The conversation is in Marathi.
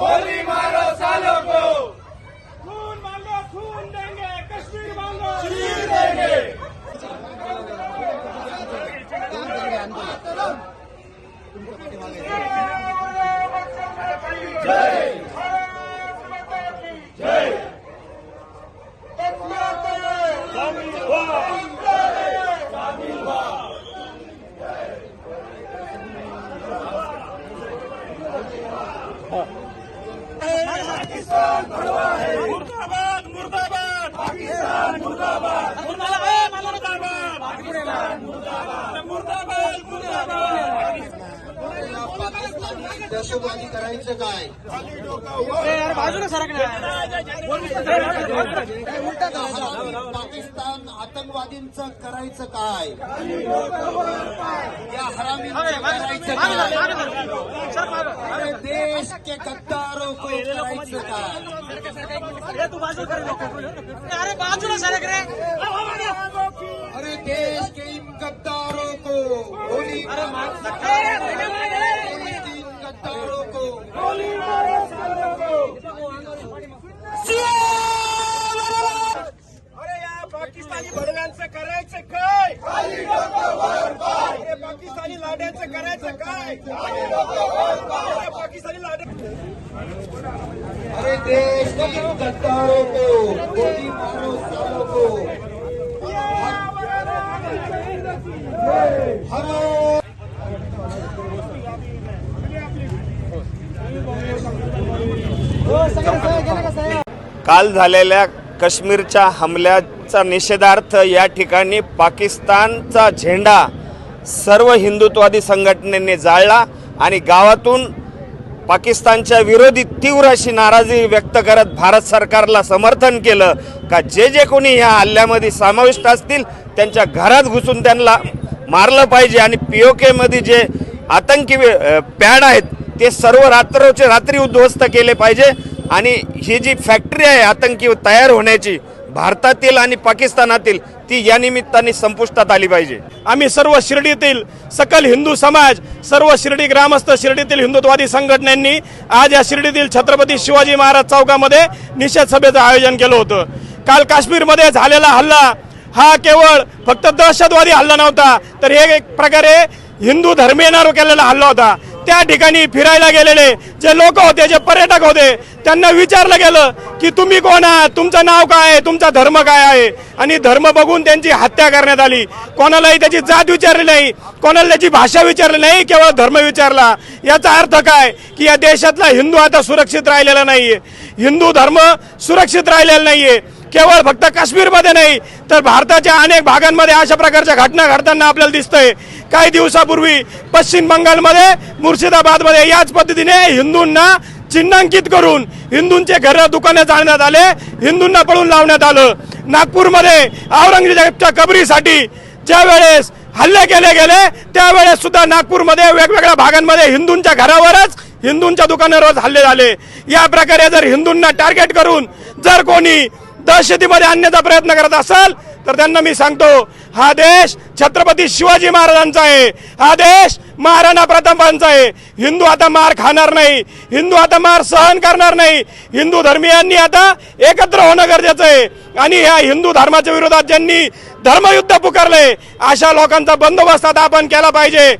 गोली मारो सालों को खून मांगो खून देंगे कश्मीर मांगो चीर देंगे मुर्दाबाद मुर्दाबाद. पाकिस्तान मुर्दाबाद. मुर्दाबाद मुर्दाबाद. मुर्दाबाद. मुर्दाबाद दहशतवादी करायचं काय? पाकिस्तान आतंकवादींचं करायचं काय? या हरामींचं करायचं काय? के गद्दारों को अरे बाजूला सरक रे। अरे देश के इन गद्दारों को गोली इन गद्दारों को अरे या पाकिस्तानी भडव्यांचं करायचं काय अरे पाकिस्तानी लाड्यांचं करायचं काय अरे पाकिस्तानी लाड्या अरे देश के इन गद्दारों माणूस चालवतो हरो काल झालेल्या काश्मीरच्या हमल्याचा निषेधार्थ या ठिकाणी पाकिस्तानचा झेंडा सर्व हिंदुत्वादी संघटनेने जाळला आणि गावातून पाकिस्तानच्या विरोधी तीव्र अशी नाराजी व्यक्त करत भारत सरकारला समर्थन केलं का जे जे कोणी ह्या हल्ल्यामध्ये समाविष्ट असतील त्यांच्या घरात घुसून त्यांना मारलं पाहिजे आणि पी ओ केमध्ये जे आतंकी पॅड आहेत ते सर्व रात्रोचे रात्री उद्ध्वस्त केले पाहिजे आणि ही जी फॅक्टरी आहे आतंकी तयार होण्याची भारतातील आणि पाकिस्तानातील ती या निमित्ताने संपुष्टात आली पाहिजे. आम्ही सर्व शिर्डीतील सकल हिंदू समाज सर्व शिर्डी ग्रामस्थ शिर्डीतील हिंदुत्वादी संघटनांनी आज या शिर्डीतील छत्रपती शिवाजी महाराज चौकामध्ये निषेध सभेचं आयोजन केलं होतं. काल काश्मीरमध्ये झालेला हल्ला हा केवळ फक्त दहशतवादी हल्ला नव्हता तर हे एक प्रकारे हिंदू धर्मीयांवर केलेला हल्ला होता. त्या ठिकाणी फिरायला गेलेले जे लोक होते जे पर्यटक होते त्यांना विचारलं गेलं की तुम्ही कोण आहात? तुमचं नाव काय आहे? तुमचा धर्म काय आहे? आणि धर्म बघून त्यांची हत्या करण्यात आली. कोणालाही त्याची जात विचारली नाही. कोणाला त्याची भाषा विचारली नाही केवळ धर्म विचारला. याचा अर्थ काय? की या देशातला हिंदू आता सुरक्षित राहिलेला नाहीये. हिंदू धर्म सुरक्षित राहिलेला नाहीये. केवळ फक्त काश्मीरमध्ये नाही तर भारताच्या अनेक भागांमध्ये अशा प्रकारच्या घटना घडताना आपल्याला दिसतंय. काही दिवसापूर्वी पश्चिम बंगालमध्ये मुर्शिदाबादमध्ये याच पद्धतीने हिंदूंना चिन्हांकित करून हिंदूंचे घर दुकाने जाळण्यात आले हिंदूंना पळून लावण्यात आलं. नागपूरमध्ये औरंगजेबच्या कबरीसाठी ज्या वेळेस हल्ले केले गेले त्यावेळेस सुद्धा नागपूरमध्ये वेगवेगळ्या भागांमध्ये हिंदूंच्या घरावरच हिंदूंच्या दुकानावरच हल्ले झाले. या प्रकारे जर हिंदूंना टार्गेट करून जर कोणी दहशतीमध्ये आणण्याचा प्रयत्न करत असाल तर त्यांना मी सांगतो हा देश छत्रपती शिवाजी महाराजांचा आहे. हा देश महाराणा प्रतापांचा आहे. हिंदू आता मार खाणार नाही. हिंदू आता मार सहन करणार नाही. हिंदू धर्मीयांनी आता एकत्र होणं गरजेचं आहे. आणि ह्या हिंदू धर्माच्या विरोधात ज्यांनी धर्मयुद्ध पुकारले अशा लोकांचा बंदोबस्त आता आपण केला पाहिजे.